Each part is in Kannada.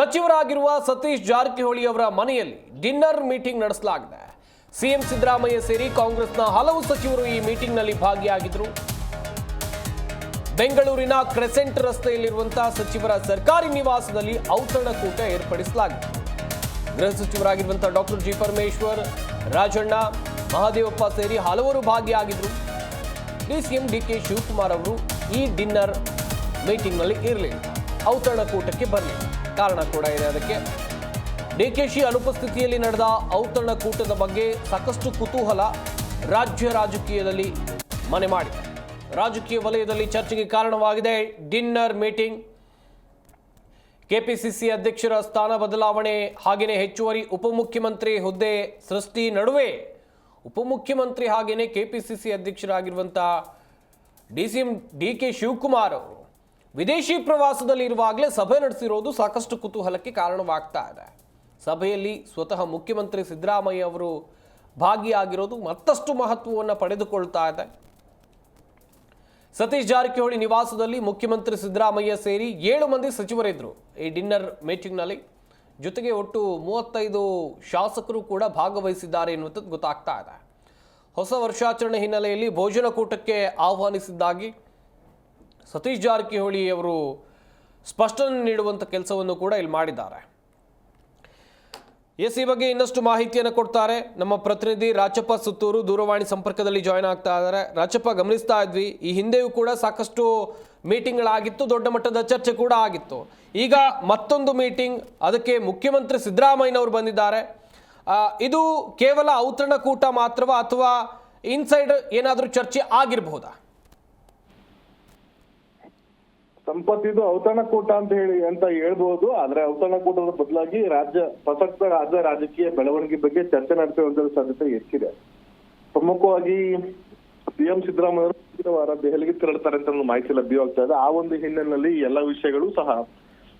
ಸಚಿವರಾಗಿರುವ ಸತೀಶ್ ಜಾರಕಿಹೊಳಿ ಅವರ ಮನೆಯಲ್ಲಿ ಡಿನ್ನರ್ ಮೀಟಿಂಗ್ ನಡೆಸಲಾಗಿದೆ. ಸಿಎಂ ಸಿದ್ದರಾಮಯ್ಯ ಸೇರಿ ಕಾಂಗ್ರೆಸ್ನ ಹಲವು ಸಚಿವರು ಈ ಮೀಟಿಂಗ್ನಲ್ಲಿ ಭಾಗಿಯಾಗಿದ್ದರು. ಬೆಂಗಳೂರಿನ ಕ್ರೆಸೆಂಟ್ ರಸ್ತೆಯಲ್ಲಿರುವಂತಹ ಸಚಿವರ ಸರ್ಕಾರಿ ನಿವಾಸದಲ್ಲಿ ಔತಣಕೂಟ ಏರ್ಪಡಿಸಲಾಗಿದೆ. ಗೃಹ ಸಚಿವರಾಗಿರುವಂತಹ ಡಾಕ್ಟರ್ ಜಿ ಪರಮೇಶ್ವರ್, ರಾಜಣ್ಣ, ಮಹಾದೇವಪ್ಪ ಸೇರಿ ಹಲವರು ಭಾಗಿಯಾಗಿದ್ದರು. ಡಿಸಿಎಂ ಡಿ ಕೆ ಶಿವಕುಮಾರ್ ಅವರು ಈ ಡಿನ್ನರ್ ಮೀಟಿಂಗ್ನಲ್ಲಿ ಇರಲಿಲ್ಲ. ಔತಣಕೂಟಕ್ಕೆ ಬರಲಿಲ್ಲ. ಕಾರಣ ಕೂಡ ಇದೆ ಅದಕ್ಕೆ. ಡಿಕೆಶಿ ಅನುಪಸ್ಥಿತಿಯಲ್ಲಿ ನಡೆದ ಔತಣಕೂಟದ ಬಗ್ಗೆ ಸಾಕಷ್ಟು ಕುತೂಹಲ ರಾಜ್ಯ ರಾಜಕೀಯದಲ್ಲಿ ಮನೆ ಮಾಡಿ. ರಾಜಕೀಯ ವಲಯದಲ್ಲಿ ಚರ್ಚೆಗೆ ಕಾರಣವಾಗಿದೆ. Dinner meeting. ಕೆಪಿಸಿಸಿ ಅಧ್ಯಕ್ಷರ ಸ್ಥಾನ ಬದಲಾವಣೆ ಹಾಗೆಯೇ ಹೆಚ್ಚುವರಿ ಉಪಮುಖ್ಯಮಂತ್ರಿ ಹುದ್ದೆ ಸೃಷ್ಟಿ ನಡುವೆ ಉಪಮುಖ್ಯಮಂತ್ರಿ ಹಾಗೆಯೇ KPCC ಅಧ್ಯಕ್ಷರಾಗಿರುವಂತಹ D C D K Shivakumar ಅವರು ವಿದೇಶಿ ಪ್ರವಾಸದಲ್ಲಿ ಇರುವಾಗಲೇ ಸಭೆ ನಡೆಸಿರೋದು ಸಾಕಷ್ಟು ಕುತೂಹಲಕ್ಕೆ ಕಾರಣವಾಗ್ತಾ ಇದೆ. ಸಭೆಯಲ್ಲಿ ಸ್ವತಃ ಮುಖ್ಯಮಂತ್ರಿ ಸಿದ್ದರಾಮಯ್ಯ ಅವರು ಭಾಗಿಯಾಗಿರೋದು ಮತ್ತಷ್ಟು ಮಹತ್ವವನ್ನು ಪಡೆದುಕೊಳ್ತಾ ಇದೆ. ಸತೀಶ್ ಜಾರಕಿಹೊಳಿ ನಿವಾಸದಲ್ಲಿ ಮುಖ್ಯಮಂತ್ರಿ ಸಿದ್ದರಾಮಯ್ಯ ಸೇರಿ ಏಳು ಮಂದಿ ಸಚಿವರಿದ್ದರು ಈ ಡಿನ್ನರ್ ಮೀಟಿಂಗ್ನಲ್ಲಿ ಜೊತೆಗೆ ಒಟ್ಟು ಮೂವತ್ತೈದು ಶಾಸಕರು ಕೂಡ ಭಾಗವಹಿಸಿದ್ದಾರೆ ಎನ್ನುವಂಥದ್ದು ಗೊತ್ತಾಗ್ತಾ ಇದೆ. ಹೊಸ ವರ್ಷಾಚರಣೆ ಹಿನ್ನೆಲೆಯಲ್ಲಿ ಭೋಜನಕೂಟಕ್ಕೆ ಆಹ್ವಾನಿಸಿದ್ದಾಗಿ ಸತೀಶ್ ಜಾರಕಿಹೊಳಿ ಅವರು ಸ್ಪಷ್ಟನೆ ನೀಡುವಂಥ ಕೆಲಸವನ್ನು ಕೂಡ ಇಲ್ಲಿ ಮಾಡಿದ್ದಾರೆ. ಎಸ್, ಈ ಬಗ್ಗೆ ಇನ್ನಷ್ಟು ಮಾಹಿತಿಯನ್ನು ಕೊಡ್ತಾರೆ. ನಮ್ಮ ಪ್ರತಿನಿಧಿ ರಾಜಪ್ಪ ಸುತ್ತೂರು ದೂರವಾಣಿ ಸಂಪರ್ಕದಲ್ಲಿ ಜಾಯ್ನ್ ಆಗ್ತಾ ಇದ್ದಾರೆ. ರಾಜಪ್ಪ, ಗಮನಿಸ್ತಾ ಇದ್ವಿ, ಈ ಹಿಂದೆಯೂ ಕೂಡ ಸಾಕಷ್ಟು ಮೀಟಿಂಗ್ಗಳಾಗಿತ್ತು, ದೊಡ್ಡ ಮಟ್ಟದ ಚರ್ಚೆ ಕೂಡ ಆಗಿತ್ತು. ಈಗ ಮತ್ತೊಂದು ಮೀಟಿಂಗ್, ಅದಕ್ಕೆ ಮುಖ್ಯಮಂತ್ರಿ ಸಿದ್ದರಾಮಯ್ಯನವರು ಬಂದಿದ್ದಾರೆ. ಇದು ಕೇವಲ ಔತಣಕೂಟ ಮಾತ್ರವಾ ಅಥವಾ ಇನ್ಸೈಡ್ ಏನಾದರೂ ಚರ್ಚೆ ಆಗಿರಬಹುದಾ? ಸಂಪತ್ತಿದು ಔತಣಕೂಟ ಅಂತ ಹೇಳಿ ಅಂತ ಹೇಳ್ಬಹುದು ಆದ್ರೆ ಔತಣಕೂಟದ ಬದಲಾಗಿ ರಾಜ್ಯ, ಪ್ರಸಕ್ತ ರಾಜ್ಯ ರಾಜಕೀಯ ಬೆಳವಣಿಗೆ ಬಗ್ಗೆ ಚರ್ಚೆ ನಡೆಸುವಂತ ಸಾಧ್ಯತೆ ಹೆಚ್ಚಿದೆ. ಪ್ರಮುಖವಾಗಿ ಸಿಎಂ ಸಿದ್ದರಾಮಯ್ಯ ವಾರ ದೆಹಲಿಗೆ ತೆರಳುತ್ತಾರೆ ಅಂತ ಒಂದು ಮಾಹಿತಿ ಲಭ್ಯವಾಗ್ತಾ ಇದೆ. ಆ ಒಂದು ಹಿನ್ನೆಲೆಯಲ್ಲಿ ಎಲ್ಲ ವಿಷಯಗಳು ಸಹ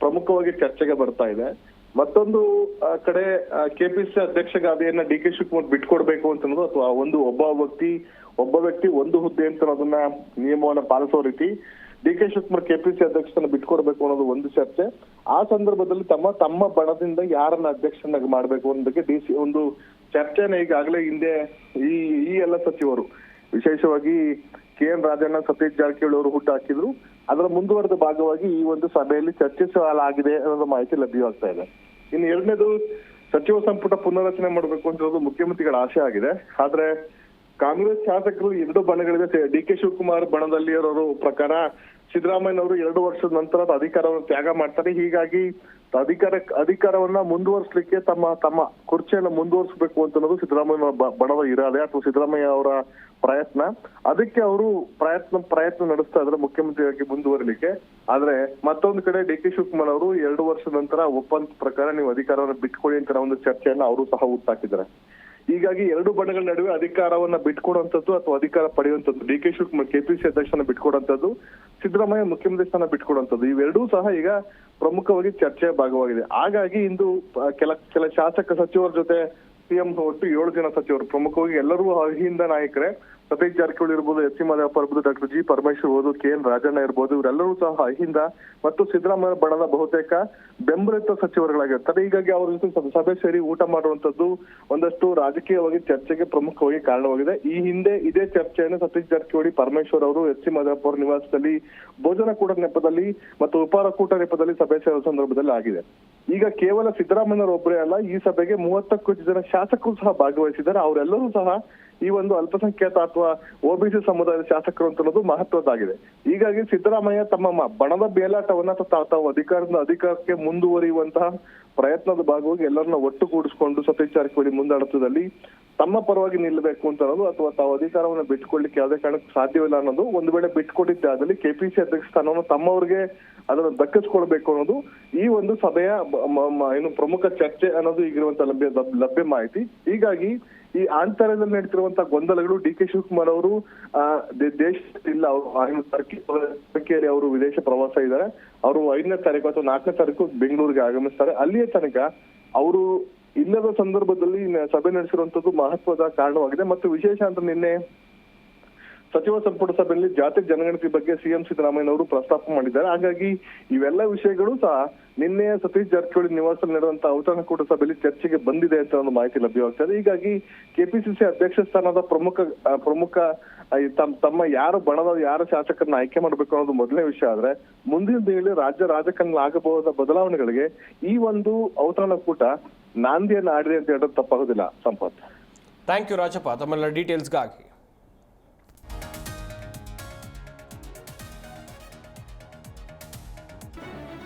ಪ್ರಮುಖವಾಗಿ ಚರ್ಚೆಗೆ ಬರ್ತಾ ಇದೆ. ಮತ್ತೊಂದು ಕಡೆ ಕೆಪಿಸಿ ಅಧ್ಯಕ್ಷ ಗಾದೆಯನ್ನ ಡಿ ಕೆ ಶಿವಕುಮಾರ್ ಬಿಟ್ಕೊಡ್ಬೇಕು ಅಂತ ಅನ್ನೋದು ಅಥವಾ ಒಂದು ಒಬ್ಬ ವ್ಯಕ್ತಿ ಒಬ್ಬ ವ್ಯಕ್ತಿ ಒಂದು ಹುದ್ದೆ ಅಂತ ಅದನ್ನ ನಿಯಮವನ್ನ ಪಾಲಿಸೋ ರೀತಿ ಡಿ ಕೆ ಶಿವಕುಮಾರ್ ಕೆಪಿಸಿ ಅಧ್ಯಕ್ಷರನ್ನ ಬಿಟ್ಕೊಡ್ಬೇಕು ಅನ್ನೋದು ಒಂದು ಚರ್ಚೆ. ಆ ಸಂದರ್ಭದಲ್ಲಿ ತಮ್ಮ ತಮ್ಮ ಬಣದಿಂದ ಯಾರನ್ನ ಅಧ್ಯಕ್ಷನಾಗಿ ಮಾಡ್ಬೇಕು ಅನ್ನೋದಕ್ಕೆ ಡಿ ಸಿ, ಒಂದು ಚರ್ಚೆನ ಈಗಾಗಲೇ ಹಿಂದೆ ಈ ಈ ಎಲ್ಲ ಸಚಿವರು, ವಿಶೇಷವಾಗಿ ಕೆ ಎನ್ ರಾಜಣ್ಣ, ಸತೀಶ್ ಜಾರಕಿಹೊಳಿ ಅವರು ಹುಟ್ಟು ಹಾಕಿದ್ರು. ಅದರ ಮುಂದುವರೆದ ಭಾಗವಾಗಿ ಈ ಒಂದು ಸಭೆಯಲ್ಲಿ ಚರ್ಚಿಸಲಾಗಿದೆ ಅನ್ನೋದು ಮಾಹಿತಿ ಲಭ್ಯವಾಗ್ತಾ ಇದೆ. ಇನ್ನು ಎರಡನೇದು ಸಚಿವ ಸಂಪುಟ ಪುನರ್ರಚನೆ ಮಾಡಬೇಕು ಅಂತ ಮುಖ್ಯಮಂತ್ರಿಗಳ ಆಶೆ ಆಗಿದೆ. ಆದ್ರೆ ಕಾಂಗ್ರೆಸ್ ಶಾಸಕರು ಎರಡು ಬಣಗಳಿದೆ. ಡಿ ಕೆ ಶಿವಕುಮಾರ್ ಬಣದಲ್ಲಿ ಇರೋರು ಪ್ರಕಾರ ಸಿದ್ದರಾಮಯ್ಯನವರು ಎರಡು ವರ್ಷದ ನಂತರ ಅಧಿಕಾರವನ್ನು ತ್ಯಾಗ ಮಾಡ್ತಾರೆ. ಹೀಗಾಗಿ ಅಧಿಕಾರ, ಅಧಿಕಾರವನ್ನ ಮುಂದುವರಿಸಲಿಕ್ಕೆ ತಮ್ಮ ತಮ್ಮ ಕುರ್ಚಿಯನ್ನು ಮುಂದುವರಿಸಬೇಕು ಅಂತ ಅನ್ನೋದು ಸಿದ್ದರಾಮಯ್ಯ ಬ- ಬಣದ ಇರಾದೆ ಅಥವಾ ಸಿದ್ದರಾಮಯ್ಯ ಅವರ ಪ್ರಯತ್ನ. ಅದಕ್ಕೆ ಅವರು ಪ್ರಯತ್ನ ಪ್ರಯತ್ನ ನಡೆಸ್ತಾ ಇದ್ರೆ ಮುಖ್ಯಮಂತ್ರಿಯಾಗಿ ಮುಂದುವರಿಲಿಕ್ಕೆ. ಆದ್ರೆ ಮತ್ತೊಂದು ಕಡೆ ಡಿ ಕೆ ಶಿವಕುಮಾರ್ ಅವರು ಎರಡು ವರ್ಷದ ನಂತರ ಒಪ್ಪಂದ ಪ್ರಕಾರ ನೀವು ಅಧಿಕಾರವನ್ನು ಬಿಟ್ಕೊಳ್ಳಿ ಅಂತ ಒಂದು ಚರ್ಚೆಯನ್ನು ಅವರು ಸಹ ಹುಟ್ಟಾಕಿದ್ದಾರೆ. ಹೀಗಾಗಿ ಎರಡು ಬಣಗಳ ನಡುವೆ ಅಧಿಕಾರವನ್ನ ಬಿಟ್ಕೊಡುವಂತದ್ದು ಅಥವಾ ಅಧಿಕಾರ ಪಡೆಯುವಂತದ್ದು ಡಿ ಕೆ ಶಿವಕುಮಾರ್, ಕೆಪಿಸಿ ಅಧ್ಯಕ್ಷನ ಬಿಟ್ಕೊಡುವಂತದ್ದು ಸಿದ್ದರಾಮಯ್ಯ ಮುಖ್ಯಮಂತ್ರಿ ಸ್ಥಾನ ಬಿಟ್ಕೊಡುವಂತದ್ದು ಇವೆರಡೂ ಸಹ ಈಗ ಪ್ರಮುಖವಾಗಿ ಚರ್ಚೆಯ ಭಾಗವಾಗಿದೆ. ಹಾಗಾಗಿ ಇಂದು ಕೆಲ ಕೆಲ ಶಾಸಕ ಸಚಿವರ ಜೊತೆ ಸಿಎಂ ಒಟ್ಟು ಏಳು ಜನ ಸಚಿವರು, ಪ್ರಮುಖವಾಗಿ ಎಲ್ಲರೂ ಅಹಿಂದ ನಾಯಕರೇ. ಸತೀಶ್ ಜಾರಕಿಹೊಳಿ ಇರ್ಬೋದು ಎಚ್ ಸಿ ಮಾದೇವಪ್ಪ ಇರ್ಬೋದು, ಡಾಕ್ಟರ್ ಜಿ ಪರಮೇಶ್ವರ್ ಇರ್ಬೋದು, ಕೆ ಎನ್ ರಾಜಣ್ಣ ಇರ್ಬೋದು, ಇವರೆಲ್ಲರೂ ಸಹ ಅಹಿಂದ ಮತ್ತು ಸಿದ್ದರಾಮಯ್ಯ ಬಣದ ಬಹುತೇಕ ಬೆಂಬಲಿತ ಸಚಿವರುಗಳಾಗಿರ್ತಾರೆ. ಹೀಗಾಗಿ ಅವರ ಜೊತೆ ಸಭೆ- ಸೇರಿ ಊಟ ಮಾಡುವಂತದ್ದು ಒಂದಷ್ಟು ರಾಜಕೀಯವಾಗಿ ಚರ್ಚೆಗೆ ಪ್ರಮುಖವಾಗಿ ಕಾರಣವಾಗಿದೆ. ಈ ಹಿಂದೆ ಇದೇ ಚರ್ಚೆಯನ್ನು ಸತೀಶ್ ಜಾರಕಿಹೊಳಿ, ಪರಮೇಶ್ವರ್ ಅವರು ಎಚ್ ಸಿ ಮಾದೇವಪ್ಪ ಅವರ ನಿವಾಸದಲ್ಲಿ ಭೋಜನ ಕೂಟ ನೆಪದಲ್ಲಿ ಮತ್ತು ಉಪಹಾರ ಕೂಟ ನೆಪದಲ್ಲಿ ಸಭೆ ಸೇರುವ ಸಂದರ್ಭದಲ್ಲಿ ಆಗಿದೆ. ಈಗ ಕೇವಲ ಸಿದ್ದರಾಮಯ್ಯನವರು ಒಬ್ಬರೇ ಅಲ್ಲ, ಈ ಸಭೆಗೆ ಮೂವತ್ತಕ್ಕೂ ಜನ ಶಾಸಕರು ಸಹ ಭಾಗವಹಿಸಿದ್ದಾರೆ. ಅವರೆಲ್ಲರೂ ಸಹ ಈ ಒಂದು ಅಲ್ಪಸಂಖ್ಯಾತ ಅಥವಾ ಒಬಿಸಿ ಸಮುದಾಯದ ಶಾಸಕರು ಅಂತ ಅನ್ನೋದು ಮಹತ್ವದ್ದಾಗಿದೆ. ಹೀಗಾಗಿ ಸಿದ್ದರಾಮಯ್ಯ ತಮ್ಮ ಬಣದ ಬೇಲಾಟವನ್ನ ತಾವು ಅಧಿಕಾರದಿಂದ ಅಧಿಕಾರಕ್ಕೆ ಮುಂದುವರಿಯುವಂತಹ ಪ್ರಯತ್ನದ ಭಾಗವಾಗಿ ಎಲ್ಲರನ್ನ ಒಟ್ಟುಗೂಡಿಸಿಕೊಂಡು ಸತೀಶ್ ಜಾರಕಿಹೊಳಿ ಮುಂದಾಡತದಲ್ಲಿ ತಮ್ಮ ಪರವಾಗಿ ನಿಲ್ಲಬೇಕು ಅಂತ ಅನ್ನೋದು ಅಥವಾ ತಾವು ಅಧಿಕಾರವನ್ನು ಬಿಟ್ಟುಕೊಳ್ಳಿಕ್ಕೆ ಯಾವುದೇ ಕಾರಣಕ್ಕೆ ಸಾಧ್ಯವಿಲ್ಲ ಅನ್ನೋದು ಒಂದು ವೇಳೆ ಬಿಟ್ಕೊಟ್ಟಿದ್ದಾದಲ್ಲಿ ಕೆಪಿಸಿ ಅಧ್ಯಕ್ಷ ಸ್ಥಾನವನ್ನು ತಮ್ಮವರಿಗೆ ಅದನ್ನು ದಕ್ಕಿಸ್ಕೊಳ್ಬೇಕು ಅನ್ನೋದು ಈ ಒಂದು ಸಭೆಯ ಏನು ಪ್ರಮುಖ ಚರ್ಚೆ ಅನ್ನೋದು ಈಗಿರುವಂತ ಲಭ್ಯ ಲಭ್- ಲಭ್ಯ ಮಾಹಿತಿ. ಹೀಗಾಗಿ ಈ ಆಂತರ್ಯದಲ್ಲಿ ನಡೀತಿರುವಂತಹ ಗೊಂದಲಗಳು ಡಿ ಕೆ ಶಿವಕುಮಾರ್ ಅವರು ದೇಶ ಇಲ್ಲ ಅವರು ಟರ್ಕಿಯಲ್ಲಿ ಅವರು ವಿದೇಶ ಪ್ರವಾಸ ಇದ್ದಾರೆ. ಅವರು ಐದನೇ ತಾರೀಕು ಅಥವಾ ನಾಲ್ಕನೇ ತಾರೀಕು ಬೆಂಗಳೂರಿಗೆ ಆಗಮಿಸ್ತಾರೆ. ಅಲ್ಲಿಯ ತನಕ ಅವರು ಇಲ್ಲದ ಸಂದರ್ಭದಲ್ಲಿ ಸಭೆ ನಡೆಸಿರುವಂತದ್ದು ಮಹತ್ವದ ಕಾರಣವಾಗಿದೆ. ಮತ್ತು ವಿಶೇಷ ಅಂತ ನಿನ್ನೆ ಸಚಿವ ಸಂಪುಟ ಸಭೆಯಲ್ಲಿ ಜಾತಿ ಜನಗಣತಿ ಬಗ್ಗೆ ಸಿಎಂ ಸಿದ್ದರಾಮಯ್ಯ ಅವರು ಪ್ರಸ್ತಾಪ ಮಾಡಿದ್ದಾರೆ. ಹಾಗಾಗಿ ಇವೆಲ್ಲ ವಿಷಯಗಳು ಸಹ ನಿನ್ನೆ ಸತೀಶ್ ಜಾರಕಿಹೊಳಿ ನಿವಾಸದಲ್ಲಿ ನಡೆದಂತಹ ಔತಣಕೂಟ ಸಭೆಯಲ್ಲಿ ಚರ್ಚೆಗೆ ಬಂದಿದೆ ಅಂತ ಒಂದು ಮಾಹಿತಿ ಲಭ್ಯವಾಗ್ತದೆ. ಹೀಗಾಗಿ ಕೆಪಿಸಿಸಿ ಅಧ್ಯಕ್ಷ ಸ್ಥಾನದ ಪ್ರಮುಖ ಪ್ರಮುಖ ತಮ್ಮ ತಮ್ಮ ಯಾರು ಬಣದ, ಯಾರು ಶಾಸಕರನ್ನ ಆಯ್ಕೆ ಮಾಡಬೇಕು ಅನ್ನೋದು ಮೊದಲನೇ ವಿಷಯ ಆದ್ರೆ ಮುಂದಿನ ದಿನಗಳಲ್ಲಿ ರಾಜ್ಯ ರಾಜಕಾರಣ ಆಗಬಹುದಾದ ಬದಲಾವಣೆಗಳಿಗೆ ಈ ಒಂದು ಔತಣಕೂಟ ನಾಂದಿಯನ್ನು ಆಡಿದೆ ಅಂತ ಹೇಳೋದು ತಪ್ಪಾಗೋದಿಲ್ಲ. ಸಂಪತ್. Thank you Rajappa. ತಮ್ಮೆಲ್ಲ ಡೀಟೇಲ್ಸ್ಗಾಗಿ